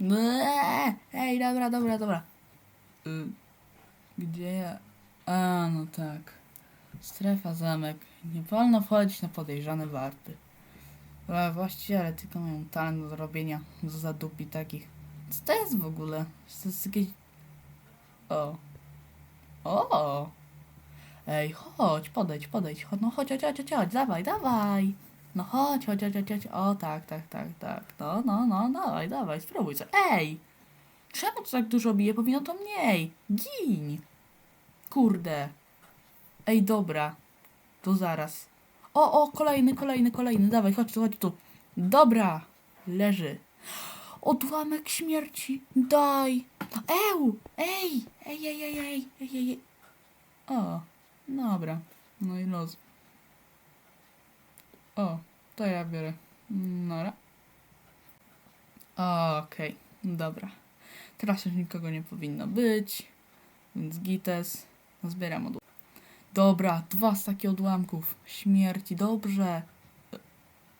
Eee, Ej, dobra, dobra, dobra. Y, Gdzie ja? A, no tak. Strefa zamek. Nie wolno wchodzić na podejrzane warty. A właściciele tylko mają talent do robienia zadupi takich. Co to jest w ogóle? To jest jakieś... O. O. Ej, chodź, podejdź, podejdź. No chodź, chodź, chodź, chodź, dawaj, dawaj. No chodź, chodź, chodź, chodź. O, tak, tak, tak, tak. No, no, no, dawaj, dawaj, spróbuj co. Ej! Czemu to tak dużo bije? Powinno to mniej. Gin. Kurde. Ej, dobra. To zaraz. O, o, kolejny, kolejny, kolejny. Dawaj, chodź tu, chodź tu. Dobra. Leży. Odłamek śmierci. Daj. Eł! Ej, ej, ej, ej, ej, ej, ej. O, dobra. No i los. O, to ja biorę. Nora. Okej, dobra. Teraz już nikogo nie powinno być, więc gites. Zbieram od... Dobra, dwa z takich odłamków. Śmierci, dobrze.